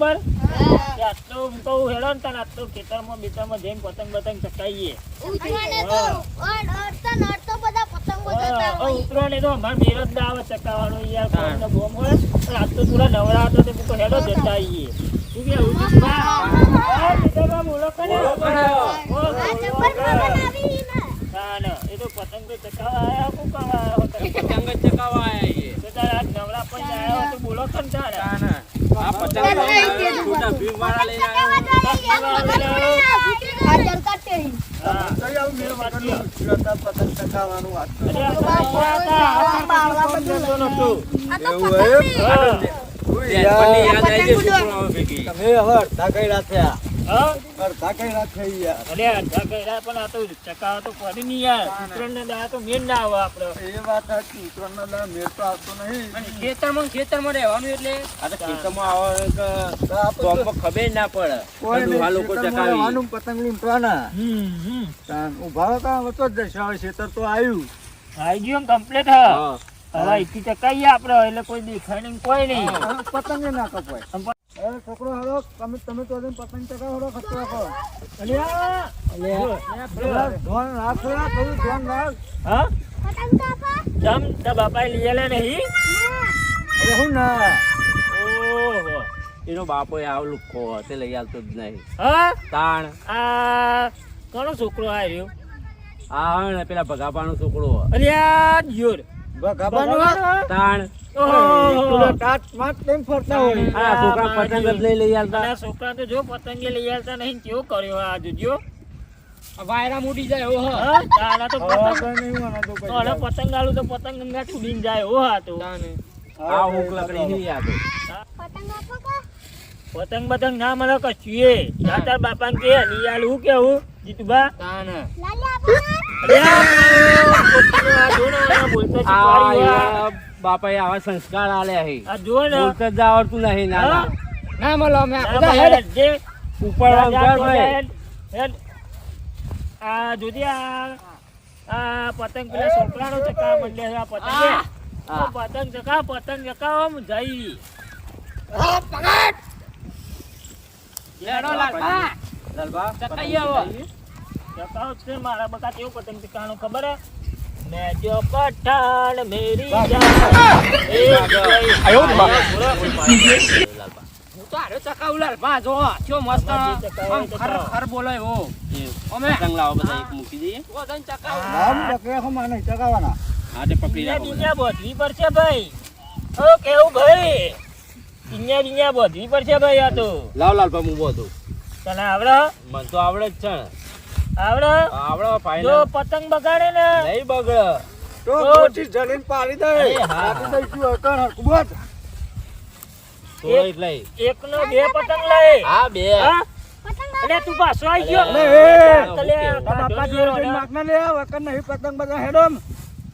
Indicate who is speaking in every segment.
Speaker 1: બરોબર? કે કહું હેડો ને તને આટલો ખેતરમાં બેતરમાં જઈને પતંગ બતંગ ચકાઈએ
Speaker 2: ઉતરાયણે તો અડ- અડતા ને અડતા બધા પતંગો જતા હોય.
Speaker 1: ઉતરો ને તો અમારે મેળ જ ના આવે ચકાવાનો યાર બોમ હોય. રાત તો થોડા નવરા હતો તે મૂકો હેડો જતા આવીએ શું કે બોલો કરે.
Speaker 2: આ જબ્બર પવન આવી ને.
Speaker 1: ના, ના, એ તો પતંગ તો ચકાવવા આયા, શું કરવા આયા હો તમે?
Speaker 3: પતંગ જ ચકાવવા આયા છીએ.
Speaker 1: તો તારે આજ નવરા પણ આયા હો તો બોલો કેમ તારે?
Speaker 3: તાને. આ પતંગ તો છોટા ભીમ વાળા લઈને આવ્યા.
Speaker 2: આ જલકા ટેરી.
Speaker 1: હા.
Speaker 4: કઈ આવું મેળ વાટલું ઉછળતા પતંગ ચગાવવાનું વાત કરો.
Speaker 1: અરે આ બધા હતા, આ પતંગ જતો નહોતો.
Speaker 2: આ તો
Speaker 4: એવું
Speaker 2: પતંગ
Speaker 4: એમ?
Speaker 2: નહીં.
Speaker 1: હા.
Speaker 4: ઉઈ
Speaker 3: બેનપણી
Speaker 4: યાર,
Speaker 3: યાદ આવી ગઈ છોકરાઓ ભેગી.
Speaker 4: તમે હવે અડધા કઈ થયા.
Speaker 1: હા?
Speaker 4: કર્યા થઈ યાર
Speaker 1: અરે અડધા કર્યા પણ આ તો ચકાવા તો પડી નહીં યાર. ઉત્તરાયણના દાડા તો મેળ ના આવે આપણે.
Speaker 4: એ વાત સાચી ઉત્તરાયણનો દાડો મેળ તો આવતો નહીં.
Speaker 3: અને ખેતરમાં ખેતરમાં રહેવાનું એટલે? આ તો ખેતરમાં આવે કે
Speaker 4: તો આપણે
Speaker 3: તો અમને ખબર ના પડે.
Speaker 4: કોઈ
Speaker 3: આ લોકો ચકાવી.
Speaker 4: રહેવાનું, પતંગ લૂંટવાના
Speaker 1: હમ, હમ.
Speaker 4: તાન ઊભા રહો જ જશે ખેતર તો આવ્યું.
Speaker 1: આઈ ગયું કમ્પ્લીટ હા.
Speaker 3: હા.
Speaker 1: હવે અહીંથી ચકાઈએ આપણે એટલે કોઈ દેખાય નહીં કોઈ નહીં.
Speaker 4: પતંગ ના કપાય. છોકરો હળો તમે તમે તો પતંગ ચગાવો હળો ખર્ચો રાખો. ધોન રાખ થોડા, થોડું રાખ.
Speaker 1: હા?
Speaker 2: પતંગ કાપા?
Speaker 1: જમ તારા બાપાએ લઈ આલ્યા નહીં
Speaker 4: અરે હું ના?
Speaker 1: ઓહો.
Speaker 3: એનો બાપો આવ લુખો તે લઈ આવતો જ નહીં.
Speaker 1: હા?
Speaker 3: તાણ.
Speaker 1: આ કોનો છોકરો આવ્યો
Speaker 3: આ ને પેલા ભગાપાનો છોકરો.
Speaker 1: અલ્યા જોર.
Speaker 4: ભગાભાનો
Speaker 3: તાણ.
Speaker 4: માટ
Speaker 3: છોકરા પતંગ લઈ લઈ આવતા
Speaker 1: છોકરા તો જો પતંગે લઈ આવતા નહીં કેવો કર્યો આ જોજો
Speaker 3: વાયરા મૂડી જાય ઓ
Speaker 1: તારા તો પતંગ પતંગ આલું તો પતંગ ગંગા છૂડીને જાય ઓ હા તો.
Speaker 3: આ હુક લકડી આ તો
Speaker 2: પતંગ આપો કા?
Speaker 1: પતંગ બતંગ ના મળે કશું એ. તાર બાપા કે લઈ આલું હું કેવું? જીતુભા
Speaker 2: લાલી આપો ને?
Speaker 1: અલ્યા છોકરો આ જો ને આ બોલતા શીખવાડી હોય.
Speaker 3: આવા સંસ્કાર આલ્યા છે
Speaker 1: જો ને.
Speaker 3: બોલતા જ આવડતું નહીં ના ના. મળો અમે
Speaker 1: ના
Speaker 3: ઉપર
Speaker 1: જા, જા,
Speaker 3: ઉપર
Speaker 1: હેડ, હેડ. આ જોજે આ આ પતંગ પેલા છોકરાનો ચકા મંડે આ પતંગ. છે.
Speaker 3: હા.
Speaker 1: આ પતંગ ચકા પતંગ ચકાવવા આમ જઈ.
Speaker 3: લેડો લાલબા લાલબા ચકાઈ આવો.
Speaker 1: ચકાવ છે મારા બકા કેવું પતંગ ચકાવવાનું ખબર હે? મેં જો પઠાણ મેરી
Speaker 3: આયો બા. હું તો આરે ચકાવું લાલબા જો ચો મસ્ત.
Speaker 1: આમાં
Speaker 3: ખર. ખર બોલે એવો. અમે પતંગ લાવો બધા એક મૂકી દઈએ. પતંગ ચકાવો.
Speaker 4: નામ બકે હો માને ચગાવવાના
Speaker 3: હા તે પકડી રાખો બધા.
Speaker 1: બીજા બોધવી પડશે ભાઈ. ઓ કેવું ભાઈ? ઈયા બીજા પર છે ભાઈ આ તો.
Speaker 3: લાવ લાલબા હું બોધું.
Speaker 1: તને આવડે?
Speaker 3: મને તો આવડે જ છે
Speaker 1: આવડે?
Speaker 3: આવડે
Speaker 1: ફાઈનલ
Speaker 3: જો
Speaker 1: પતંગ બગાડે ને.
Speaker 3: નહીં બગડે.
Speaker 4: તો કોચી જલીને પાડી દે.
Speaker 3: અરે હા.
Speaker 4: આપી દઈશું અકણ હરખું બોલ.
Speaker 3: તો એટલે
Speaker 1: એકનો બે પતંગ લઈ.
Speaker 3: હા બે.
Speaker 1: હા?
Speaker 2: પતંગ
Speaker 1: તું પાછો આવી ગયો.
Speaker 3: અલે,
Speaker 4: એ, બાપા જોડે જઈને માગના લે વકર અકણ નહીં પતંગ બધા હેડોમ.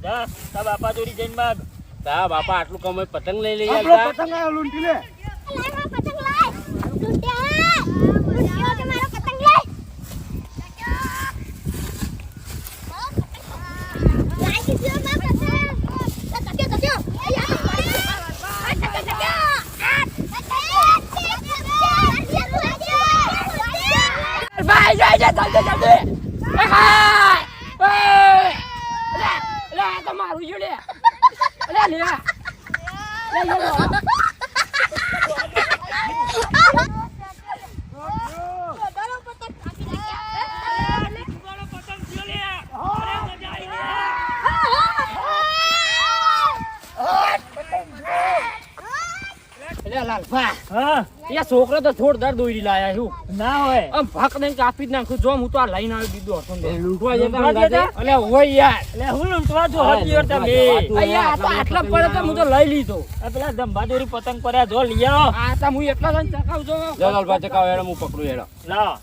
Speaker 1: જા તા બાપા જોડી જઈને માગ.
Speaker 3: તા બાપા આટલું કમાઈ પતંગ લઈ લઈ
Speaker 4: પતંગ આ લૂંટી લે
Speaker 2: લાય મારો પતંગ લાય. લૂંટ્યા. લૂંટ્યો તો મારો પતંગ લાય. લાય દીધો મારો પતંગ. લે, તપ્યો, તપ્યો. એ યાર, આ તપ્યો, તપ્યો. આ,
Speaker 3: જય જલ્દી જલ્દી એ એ લે લે તો મારું જો લે લે. લે લે લે. લાલભા
Speaker 1: હા?
Speaker 3: એ છોકરો તો જોરદાર દોરી લાયા છું
Speaker 1: ના હોય.
Speaker 3: આમ ભક દઈને કાપી જ નાખું. જો હું તો આ લઈને આવી દીધું હતો લૂંટવા જતા? અલે હોય યાર.
Speaker 1: એટલે હું લૂંટવા જો
Speaker 3: હા,
Speaker 1: હજી તમે.
Speaker 3: અહીંયા તો આટલા પડે તો હું તો લઈ લીધો.
Speaker 1: આ પેલા ધંભાદોરી પતંગ પડ્યા જો લઈ આવો
Speaker 3: આ તો હું એટલા જણ ચકાવજો લાલભા ચકાવ એડો હું પકડું એડો
Speaker 1: લા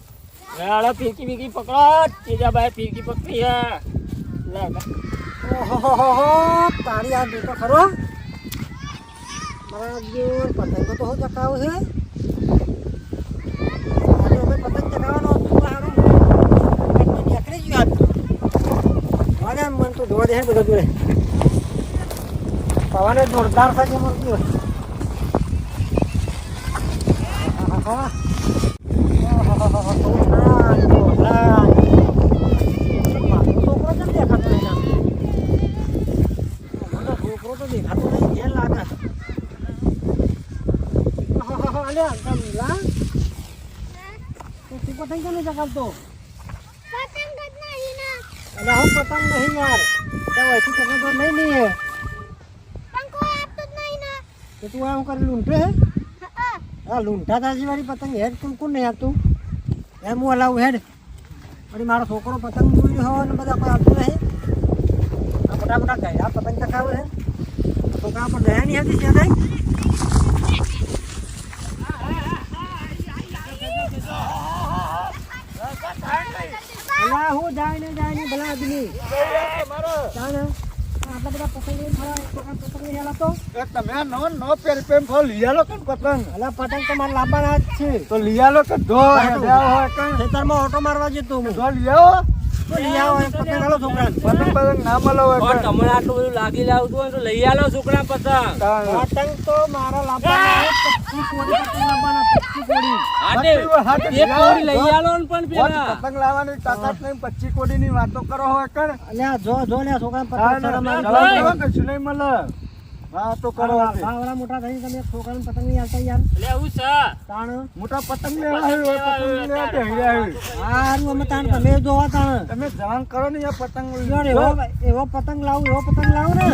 Speaker 1: એડો ફીરકી બીકી પકડો. તેજા ભાઈ ફીરકી પકડી હે. લા.
Speaker 4: ઓહોહોહો, તારી આ બેટો ખરો. મારા પતંગ તો હું ચકાવું છે. આજે અમે પતંગ ચકાવવાનો નીકળી ગયો આજ મને તો જોવા દે બધા જોડે. પવન જોરદાર છે મળતી હોય આહા. આહાહાહા, તોફાન, તોફાન. મારો છોકરો કેમ દેખાતો નહીં આમ? મારો છોકરો તો દેખાતો નહીં, ઘેર લાગે. આહાહાહા, અલ્યા, ગમલા. તું તું નથી ચગાવતો?
Speaker 2: પતંગ જ નહીં ના.
Speaker 4: અલા હું પતંગ નહીં યાર. ત્યાં તો ખબર નહીં નહીં હે.
Speaker 2: પંખો આપતો જ નહીં ના.
Speaker 4: તો તું આ હું કરી લૂંટે હે?
Speaker 2: હા.
Speaker 4: આ લૂંટા તાજી વાળી પતંગ હેડ તું કોણ નહીં આપતું? એમ હું હલાવું હેડ. પછી મારો છોકરો પતંગ જોઈ હોય ને બધા કોઈ આપતું નહીં. આ મોટા મોટા ગયા પતંગ ચકાવે હે. છોકરા પર દયા નહીં હતી ત્યાં અલા હું જાય ને જાય ને ભલા આદમી. ચાલ આટલા બધા પતંગ લઈને ફરવા પતંગ પતંગ લઈ આલા તો
Speaker 5: તમે નો નો પેર પેમ ફો લીયાલો કે પતંગ?
Speaker 4: અલા પતંગ તો મારે લાવવાના જ છે.
Speaker 5: તો લીયાલો કે ધો
Speaker 4: ખેતરમાં ઓટો મારવા જતો હું.
Speaker 5: ધો લીયાવો
Speaker 4: લઈ આવો પતંગ હાલો છોકરાને.
Speaker 5: પતંગ પતંગ ના મળે
Speaker 3: પણ તમને આટલું બધું લાગી લાવતું હોય તો લઈ આલો છોકરા પતંગ.
Speaker 4: પતંગ તો મારા લાવવાના પતંગ કોડી
Speaker 3: લઈ આલો ને પણ પેલા.
Speaker 5: પતંગ લાવવાની તાકાત નહીં પચી કોડી ની વાતો કરો હોય કે
Speaker 4: અલ્યા જો જો ને છોકરા પતંગ
Speaker 5: કશું નહીં મળે. વાતો તો
Speaker 4: કરવા મોટા થઈને તમે છોકરાને પતંગ નહીં આલતા યાર.
Speaker 1: છે.
Speaker 4: તાણ?
Speaker 5: મોટા પતંગ લેવા આવ્યો પતંગ લેવા તે હૈયા આવ્યું.
Speaker 4: હારું અમે તાણ તમે જોવા તાણ.
Speaker 5: તમે જવાન કરો ને યાર પતંગ
Speaker 4: યાર એવો એવો પતંગ લાવું એવો પતંગ લાવું ને.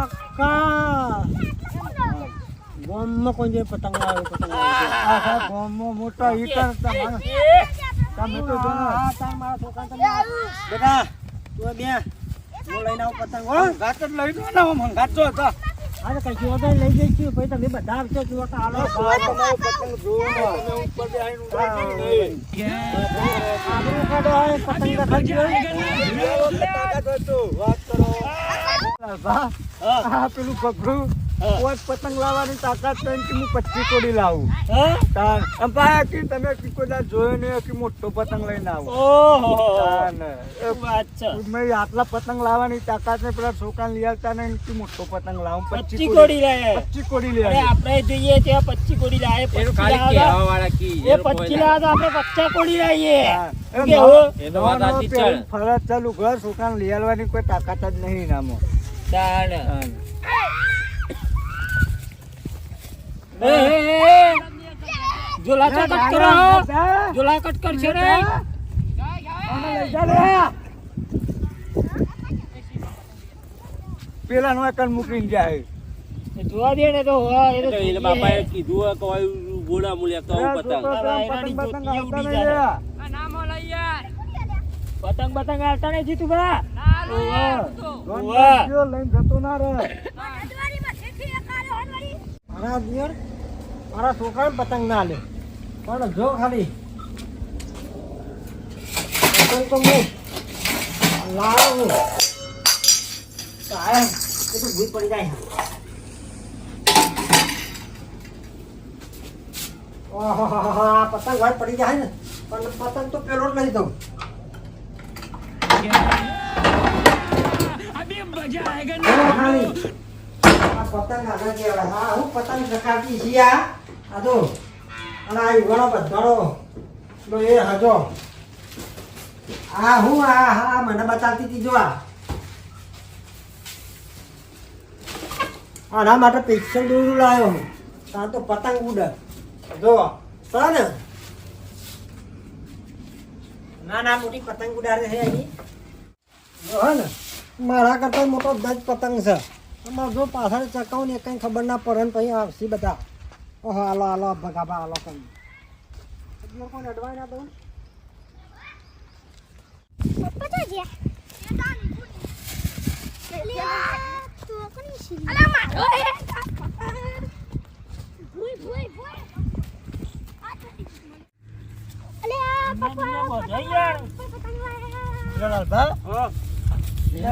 Speaker 4: આખા ગામમાં કોઈ જે પતંગ લાવે પતંગ લાવે.
Speaker 5: આખા ગામમાં મોટા કર તમારે તમે તો જો
Speaker 4: હા તાણ મારા છોકરા તમે બેટા તું બે. હું લઈને આવું પતંગ. હો.
Speaker 5: ઘાટ જ લઈ દો ને જો તો.
Speaker 4: અરે કઈ તો લઈ જઈશું પછી તમે બધા આવશો જો તો હાલો.
Speaker 5: આ પતંગ જોવો. તમે ઉપર બેહીને ઉડાડ્યું નહીં.
Speaker 4: આબરૂ કાઢો આ પતંગ દેખાડજો
Speaker 5: વાત કરો. બા, આ પેલું ગભરું. કોઈ પતંગ લાવવાની તાકાત નહીં કે હું પચી કોડી લાવું. કે તમે જોયો નહીં કે મોટો પતંગ લઈને આવો. મેં આટલા પતંગ લાવવાની તાકાત ને પેલા છોકરા લઈ આવતા ને કે મોટો પતંગ લાવું
Speaker 1: પચ્ચી કોડી લાય.
Speaker 5: પચી કોડી લે
Speaker 1: આપણે જોઈએ ત્યાં પચ્ચી કોડી લાવે લાવે એ લાવે તો આપણે કોડી લાવીએ
Speaker 3: જ
Speaker 5: ફરજ ચાલુ ઘર છોકરા લઈ આવવાની કોઈ તાકાત જ નહીં નામો
Speaker 1: તાણ.
Speaker 5: તાન.
Speaker 1: એ, એ, એ, એ. ઝોલા ચા કટ કરો. ઝોલા કટ કરશે રે
Speaker 5: પેલા નો એકન મૂકીને જાય.
Speaker 1: જોવા દે ને તો હા, એ તો
Speaker 3: એટલે કીધું કે ગોળા મૂલ્યા તો પતંગ.
Speaker 5: પતંગ પતંગ
Speaker 1: પતંગ
Speaker 5: આવતા
Speaker 1: ઉડી
Speaker 5: નહીં
Speaker 1: જાય. પતંગ પતંગ આવતા નહીં જીતું બા.
Speaker 5: લઈને જતો ના
Speaker 4: મારા દિયર મારા છોકરાને પતંગ ના લે. પણ જો ખાલી. પતંગ તો લાવું કાયમ. તો ભૂલ પડી જાય. પતંગ ને, પણ પતંગ તો પેલો જ લઈ દઉં. પતંગ હા, હું પતંગ ચકાવતી છીએ આ. તો અને આ યુવાનો બધાનો એ હજો. આ હું આ હા મને બતાવતી હતી આ. આના માટે પિક્ચર દોરું લાવ્યો હું. ત્યાં તો પતંગ ઉડે. જો ને? ના ના, મોટી પતંગ ઉડાડે છે અહીં. જો મારા કરતા મોટો દજ પતંગ છે. અમારે જો પાછળ ચકાવું ને કઈ ખબર ના પડે ને પછી આવશે બધા. ઓહો, હાલો હાલો ભગાભા હાલો કઈ કોઈને અડવાય ના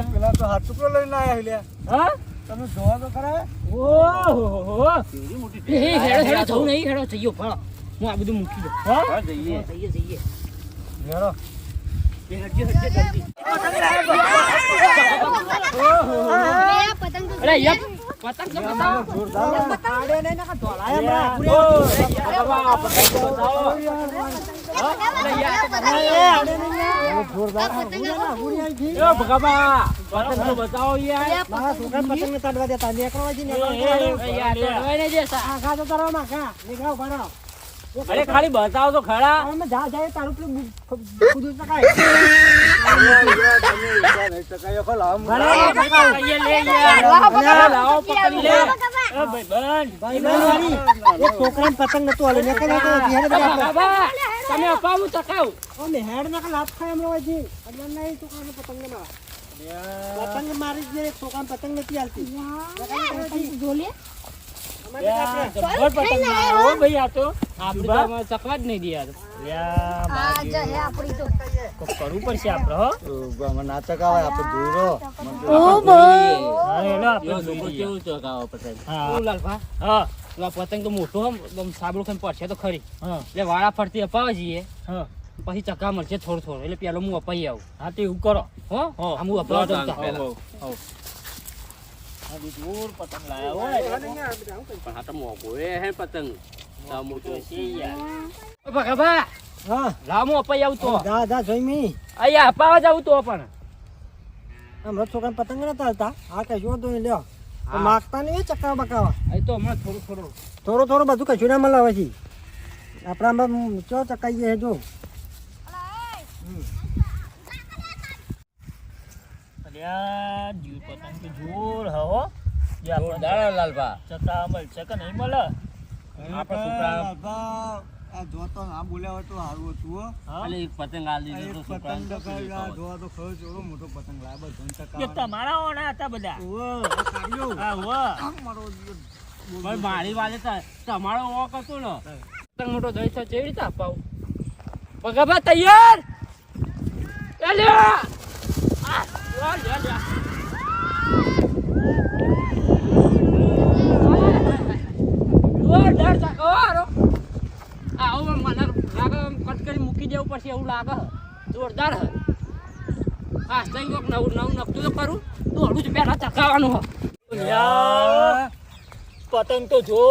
Speaker 5: પેલા તો હાથ ટુકડો લઈને આયા લ્યા.
Speaker 1: હા
Speaker 5: તમે જોવા તો ખરા
Speaker 1: ઓહો
Speaker 3: એ હેડો હેડો જવું નહીં હેડો જઈયો ફળ હું આ બધું મૂકી દઉં
Speaker 1: હા
Speaker 3: જઈએ જઈએ અરે યપ. પતંગ તો બતાવો.
Speaker 5: જોરદાર.
Speaker 4: આડે નહીં નાખા, ધોળાય હમણાં.
Speaker 3: ભગાભા, પતંગ તો બતાવો. અરે યાર,
Speaker 4: જોરદાર. હુરિયા ના, હુરિયા જી.
Speaker 3: એ ભગાભા, પતંગ તો બતાવો યાર.
Speaker 4: મારા છોકરા પતંગ ને તડવા દેતા નીકળવા જી, નીકળવા
Speaker 3: યાર, તો જોઈ ને જે
Speaker 4: આ ખા તો તારો માં ખા નીકળો ભાડો
Speaker 3: અરે ખાલી બતાવો તો ખરા
Speaker 4: આમાં જા જાય તારું પેલું કૂદું ચકાય
Speaker 1: કહીએ લે યાર.
Speaker 3: અરે લાવો પકડી લે
Speaker 1: એ ભાઈબંધ.
Speaker 4: ભાઈ એક છોકરાને પતંગ નતું હાલે નીકળ નીકળ બિહારે બધા
Speaker 3: ભગાભા, તમે અપાવું ચકાવ
Speaker 4: અમે હેડ ના લાભ ખાય એમ રવા જી એટલે નહીં છોકરાને પતંગ ને પતંગ મારી જ છોકરાને પતંગ નથી હાલતી
Speaker 2: જો
Speaker 1: કરવું પડશે આપણે હો.
Speaker 5: નાટક આવે આપણે દૂરો
Speaker 1: હા, એલો આપણે
Speaker 3: એવો
Speaker 1: જોઈ
Speaker 3: છોકરો
Speaker 1: લઈએ.
Speaker 3: કેવું ચકાવો પતંગ? તો આ પતંગ તો મોટો સાબડો ખાઈ પડશે તો ખરી.
Speaker 1: હા,
Speaker 3: એટલે વાળા ફરતી અપાવે જઈએ.
Speaker 1: હા.
Speaker 3: પછી ચકા મળશે થોડું થોડું. એટલે પેલો હું અપાઈ આવું.
Speaker 1: હા, તે એવું કરો.
Speaker 3: હો?
Speaker 1: હું
Speaker 3: અપાવા
Speaker 1: હો, હો, હો. બી જોર પતંગ લાવ્યો હોય.
Speaker 3: પણ આ તો મોંઘો એ હે પતંગ મોટો
Speaker 1: તો.
Speaker 3: ઓ ભગાભા
Speaker 4: હા
Speaker 3: હું અપાઈ આવું તો
Speaker 4: જા જા જોઈ મી
Speaker 3: અહીંયા અપાવા જાવું તો પણ
Speaker 4: હમણાં છોકરાને પતંગ નતા હાલતા આ કશું તો લ્યો માગતા નહીં ચક્કા બકાવા
Speaker 3: અહીં તો હમણાં થોડું થોડું
Speaker 4: થોડું થોડું બધું કશું ના મળે પછી આપણામાં ચો ચકાઈએ જો
Speaker 1: અલ્યા, જીવ પતંગ તો જોર હે. જે
Speaker 3: જોરદાર લાલભા.
Speaker 1: ચકા મળશે કે નહીં મળે?
Speaker 3: આપણા છોકરા
Speaker 5: આ જોતો ના બોલ્યા હોય તો સારું હતું હો.
Speaker 3: એક પતંગ આ
Speaker 5: આ
Speaker 3: લીધો
Speaker 5: એક
Speaker 3: તો
Speaker 5: પતંગ
Speaker 3: છોકરાને
Speaker 5: ડકાઈ આ
Speaker 3: ખાવા.
Speaker 5: જોવા તો ખરો ચોરો મોટો પતંગ લાવે બધો
Speaker 1: તમારા ઓણા હતા બધા.
Speaker 5: આ કાઢ્યો.
Speaker 1: હા.
Speaker 5: મારો
Speaker 3: ભાઈ મારી વાલે તમારો વોક હતો ને. પતંગ મોટો થઈ છે કેવી રીતે અપાવું તૈયાર? મૂકી દેવું પડશે એવું લાગે જોરદાર હે હા નવું નવું નખતું તો કરું હળું જ પેલા ચકાવાનું હે
Speaker 1: પતંગ તો જો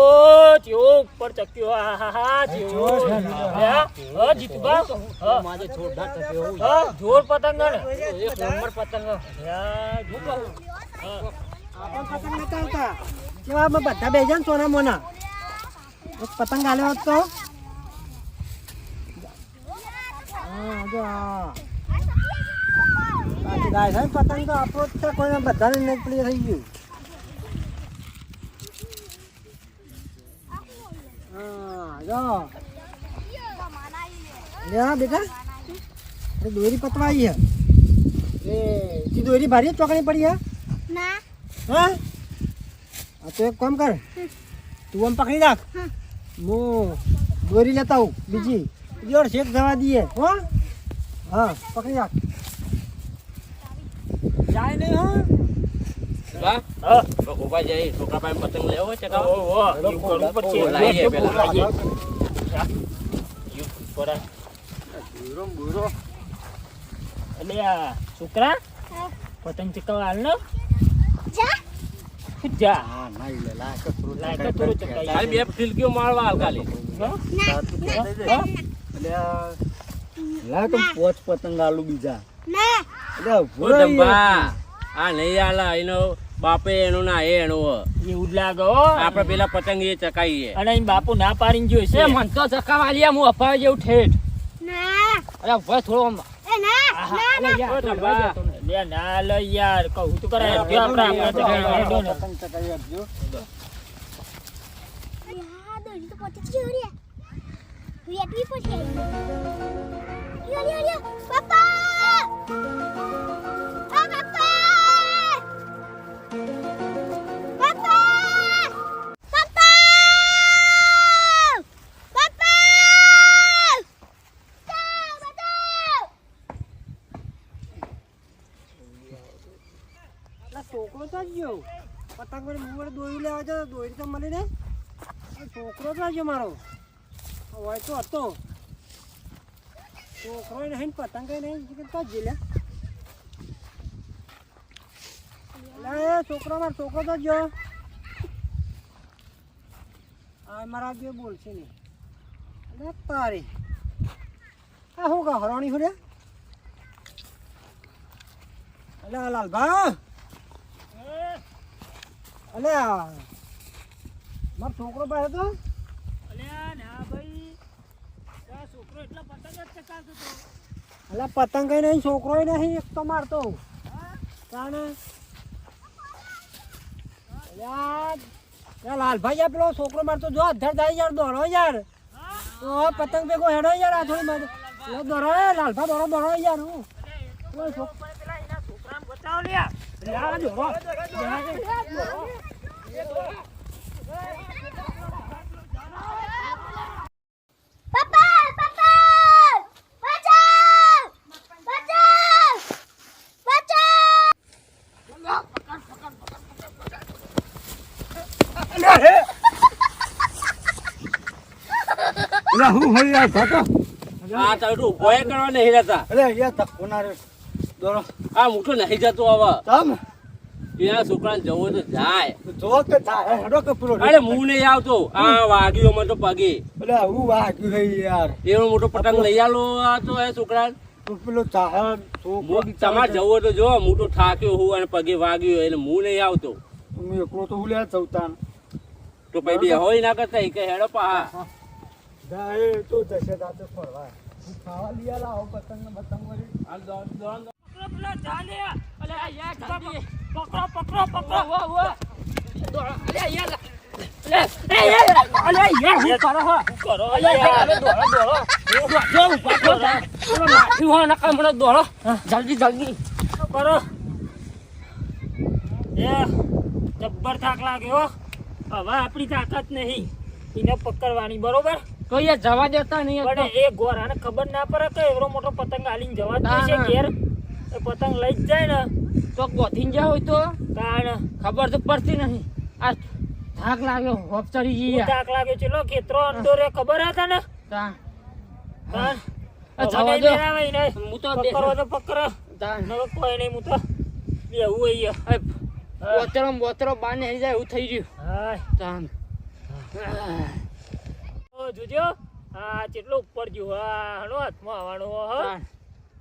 Speaker 1: ઉપર ચક્યો હા હા હા અલ્યા, હા જીતુભા
Speaker 3: માજે જોરદાર ચક્યો હા
Speaker 1: જોર પતંગ ને?
Speaker 3: એક નંબર પતંગ હે.
Speaker 1: જો કહું. હા.
Speaker 4: આપણ પતંગ નતા હાલતા કેવા બધા બે સોના મોના. પતંગ આલ્યો હોત તો. હા જો આ પતંગ તો આપણો જ છે કોઈને બધાને નહીં પ્રિય થઈ ગયું. હા હા બેટા. દોરી પતવાઈ છે એ દોરી ભારી ચોકડી પડી હે?
Speaker 2: ના.
Speaker 4: હા? તો એક કામ કર. તું આમ પકડી રાખ. હું દોરી લેતા આવું બીજી. જોડ શેક જવા દઈએ હો? હા પકડી રાખ. જાય નહીં હો?
Speaker 1: હા.
Speaker 3: ઊભા જઈ છોકરા પાસે પતંગ લેવો હોય ચકાવ
Speaker 1: ઓ, ઓ, કરવું પડશે.
Speaker 3: લાવીએ પેલા.
Speaker 1: લાવીએ. હા. જીવ પરા.
Speaker 5: બુરો ને બુરો.
Speaker 1: અલ્યા, છોકરા પતંગ ચકાવવા હાલ ને
Speaker 2: જા
Speaker 1: જા
Speaker 5: હા, ના, લે, લાય થોડું
Speaker 1: લાય થોડું ચકાઈ.
Speaker 3: ખાલી બે ફિલકીઓ મારવા હાલ
Speaker 5: જાય. અલ્યા, પોચ પતંગ આલુ બીજા
Speaker 2: ના
Speaker 5: અલ્યા,
Speaker 3: આ નહીં આલા એનો બાપે એનું ના એ એનું.
Speaker 1: એવું ગયો લાગે હો.
Speaker 3: આપણે પેલા પતંગ એ ચકાઈએ
Speaker 1: અને અહીં બાપુ ના પાડીને જોઈ છે
Speaker 3: મન તો ચકાવા લ્યા હું અપાવે જેવું ઠેઠ
Speaker 2: ના
Speaker 3: અરે ભાઈ થોડો
Speaker 2: ના ના ના
Speaker 3: યાર,
Speaker 1: ઓ, ડબ્બા જતો ને. લે, ના લે યાર કહું તું કરે.
Speaker 5: પતંગ ચકાઈ આપજો.
Speaker 2: પડશે
Speaker 4: છોકરો મારો. હોય તો હતો. છોકરો નહીં પતંગ નહીં તો જ લે છોકરો મારો છોકરો તો જો. આ મારા જે બોલશે નહીં. અરે તારી. આ શું કહો હરણી હું રે? અલે લાલભા અલે મારો છોકરો પાસે તો
Speaker 1: અલ્યા ના ભાઈ આ છોકરો એટલો પતંગ જ ચકાવતો હતો
Speaker 4: અલે પતંગ કઈ નહીં છોકરો નહીં એક તો મારતો તાણે? અલ્યા લાલભાઈ આ પેલો છોકરો મારતો જો અધર થાય યાર દોડો યાર. તો પતંગ ભેગો હેડો યાર આ થોડી મારે લો દોડો લાલભા દોડો દોડો યાર હું.
Speaker 1: છોકરા બચાવો લ્યા લ્યા જોરો
Speaker 2: પપ્પા પપ્પા બચાવ બચાવ બચાવ
Speaker 5: એટલે હું હોય યાર કાકા
Speaker 3: આ તારું ઉભોય કરવા નહીં રહેતા.
Speaker 5: અરે યાર ધક્કો રે દોરો.
Speaker 3: આ મુઠો નહીં જતો હવે.
Speaker 5: તમ.
Speaker 3: એના છોકરાને જવો તો જાય.
Speaker 5: જો કે થાય હેડો કે પૂરો
Speaker 3: અરે હું નહીં આવતો. આ વાગ્યો મને તો પગે.
Speaker 5: અરે હું વાગ્યું હે યાર.
Speaker 3: એનો મોટો પતંગ લઈ આલો આ તો એ છોકરા
Speaker 5: પેલો
Speaker 3: તમારે જવો તો જો હું? તો થાક્યો હું અને પગે વાગ્યો એટલે હું નહીં આવતો.
Speaker 5: હું એકલો તો હું લે ચૌતાન
Speaker 3: તો પછી બે હોય ના કરતા કે હેડો પા
Speaker 5: જાય તો જશે દાતે ફરવા. ખાવા પતંગ
Speaker 1: પકડો પેલા જા
Speaker 3: અલે આ યાર જલ્દી.
Speaker 1: પકડો પકડો પકડો
Speaker 3: વો, વો. દોડો. અલે આ યાર. અલે,
Speaker 1: એ એ અલે યાર હું કરો હો? યાર? દોડો જો.
Speaker 3: પેલો દોડો. જલ્દી જલ્દી.
Speaker 1: કરો? એ જબ્બર થાક લાગ્યો હવે આપણી તાકાત નહીં. એને પકડવાની બરોબર?
Speaker 3: કોઈ યાર જવા દેતા નહીં
Speaker 1: પણ એ ગોરાને ખબર ના પડે કે એવડો મોટો પતંગ હાલીને જવા જ
Speaker 3: છે
Speaker 1: ઘેર. એ પતંગ લઈ જ જાય ને.
Speaker 3: તો ગોથીને જાય હોય તો.
Speaker 1: તાણ.
Speaker 3: ખબર તો પડતી નહીં. આ થાક લાગ્યો હોપ ચડી ગઈ
Speaker 1: હું. થાક લાગ્યો ચલો ખેતરો અંડો રે ખબર હતા ને?
Speaker 3: તા. જવા દો. હું તો
Speaker 1: પકડવો તો પકરો
Speaker 3: તા.
Speaker 1: નવો કોઈ નહીં હું તો બેહું અહીંયા.
Speaker 3: એ બોતરો બોતરો બાને જાય એવું થઈ ગયું.
Speaker 1: હાય. ઓ જોજો. હા કેટલો ઉપર ગયો હા હણો હાથમાં આવવાનો હો
Speaker 3: તાન.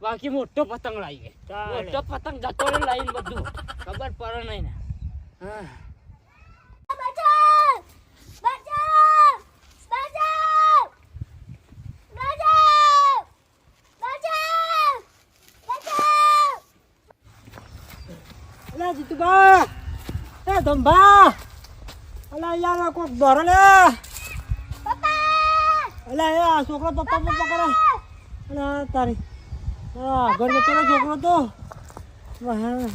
Speaker 3: બાકી મોટો પતંગ લાવી
Speaker 1: તાણ.
Speaker 3: મોટો પતંગ જતો ને લાવીને બધું. ખબર પડે નહીં ને. હા.
Speaker 2: બચાવ! બચાવ! બચાવ! બચાવ! બચાવ! બચાવ!
Speaker 4: અલે જીતુબા. એ ધંભા. અલે યાર કોક દોરો લે
Speaker 2: પપ્પા
Speaker 4: અલે, એ આ છોકરો પપ્પા પપ્પા કરે અલે તારી. હા ઘર જતો રહ્યો છોકરો તો.
Speaker 2: હા